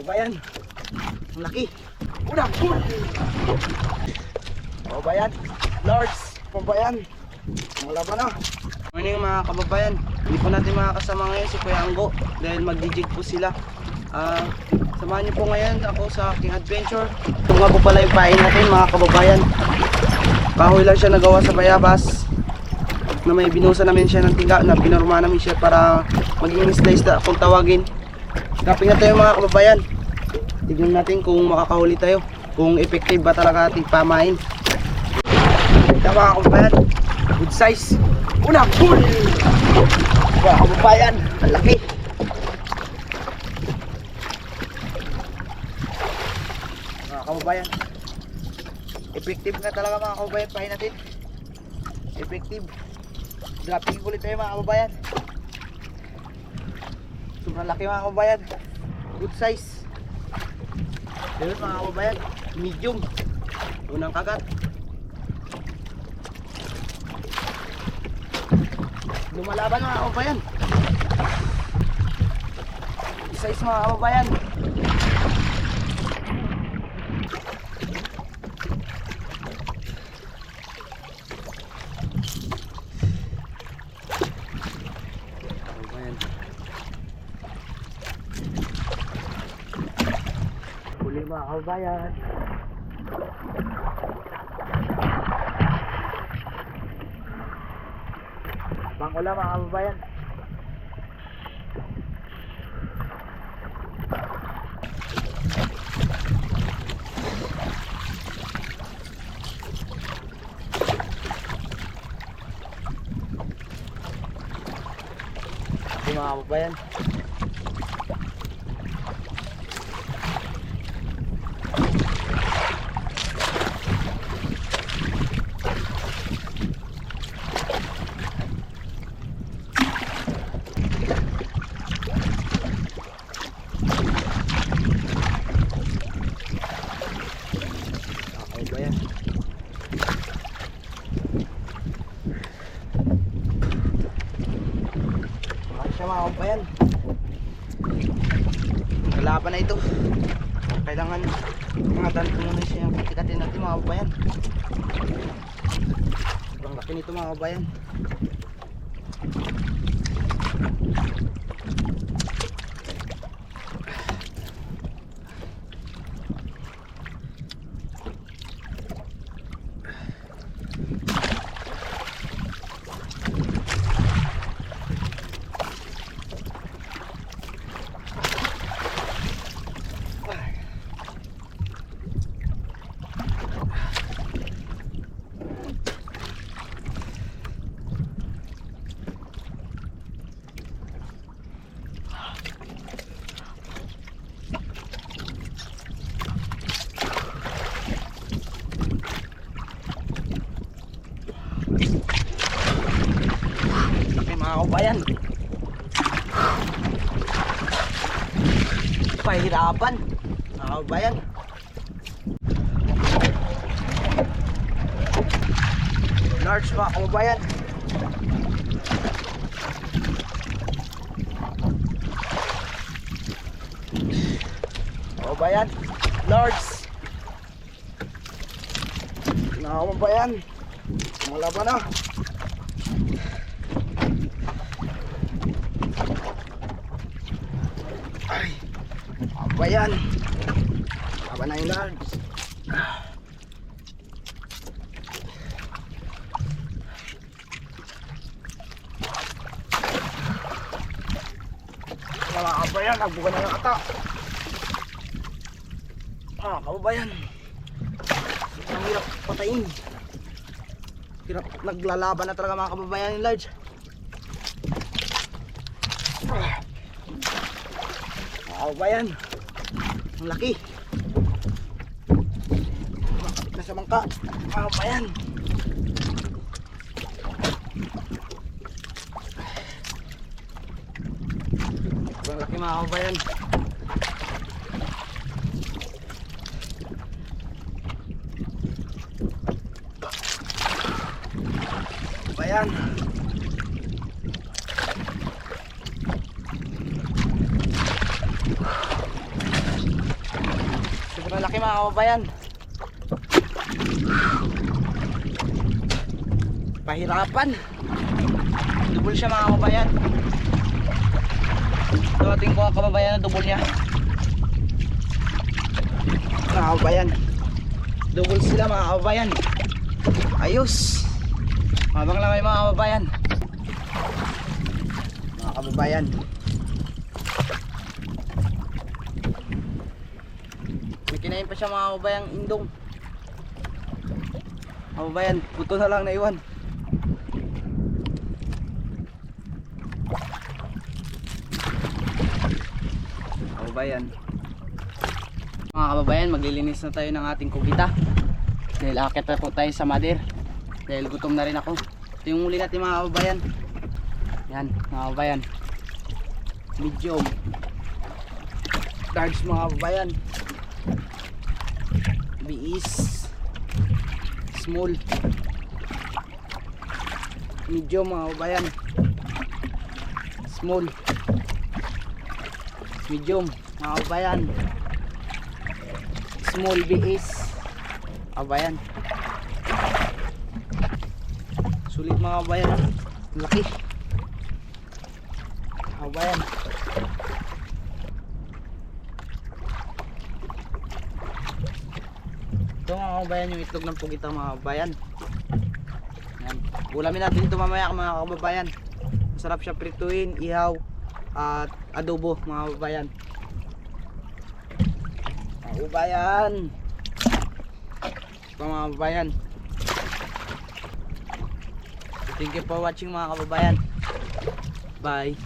kababayan. Ang laki. Unang huli. Kababayan. Lords. Kababayan. Ang laban na. Morning mga kababayan. Hindi po natin makakasama ngayon si Kuya Anggo dahil mag-jig po sila. Ah, samahan niyo po ngayon ako sa aking adventure. Ito nga po pala yung pain natin mga kababayan. Kahoy lang siya nagawa sa bayabas na may binusa namin siya ng tiga na pinorma namin siya para maging kung tawagin. Kaping na tayo mga kababayan. Tignan natin kung makakahuli tayo. Kung effective ba talaga ating pamain. Ito mga kababayan. Good size. Unang huli! Mga kababayan. Ang laki. Mga kababayan. Effective na talaga mga kababayan. Pahin natin. Effective. Dropping ulit tayo mga kababayan. Sobrang laki mga kababayan. Good size. Ayun mga kababayan. Medium. Unang kagat. Lumalaban mga kababayan. Good size mga kababayan. Kababayan. Mga kababayan. Bangkula mga kababayan. Ito mga kababayan. Mga kababayan. Mahal siya mga kababayan. Kalaban na ito. Kailangan mga tanto muna siya yung katikatin natin mga kababayan. Sobrang laki nito mga kababayan. Laki mga kababayan. Pahirapan. Mga kababayan. Large mga kababayan. Kababayan. Large. Mga kababayan. Malaban na. Apa yan? Apa na yung large? Mga kabayan, nagbuka na ng ata. Ah, kababayan. Ang hirap patayin. Hirap naglalaban na talaga mga kababayan yung large. Ah. Wow ba yan? Ang laki. Makapit na sa bangka. Wow ba yan? Ang laki mga kabayan. Bayan. Niya mga kababayan. Pahirapan. Dubol siya mga kababayan. Dumating ko ang kababayan na dubol niya. Mga kababayan. Dubol sila mga kababayan. Ayos. Mabang lang kayo mga kababayan. Mga kababayan. Kinain pa siya mga kababayang indong. Kababayan, puto na lang naiwan. Kababayan. Mga kababayan, maglilinis na tayo ng ating kugita. Dahil akit na po tayo sa mader. Dahil gutom na rin ako. Ito yung muli natin mga kababayan. Yan, mga kababayan. Medium. Large mga kababayan. Biis. Small. Medium mga kababayan. Small. Medium mga kababayan. Small biis. Kababayan. Sulit mga kababayan. ah. Laki. Kababayan. Ito mga kababayan yung itlog ng pugita mga kababayan. Yan. Ulamin natin ito mamaya mga kababayan. Masarap siya prituin, ihaw, at adobo mga kababayan. Mga kababayan. Ito mga kababayan. Thank you for watching mga kababayan. Bye.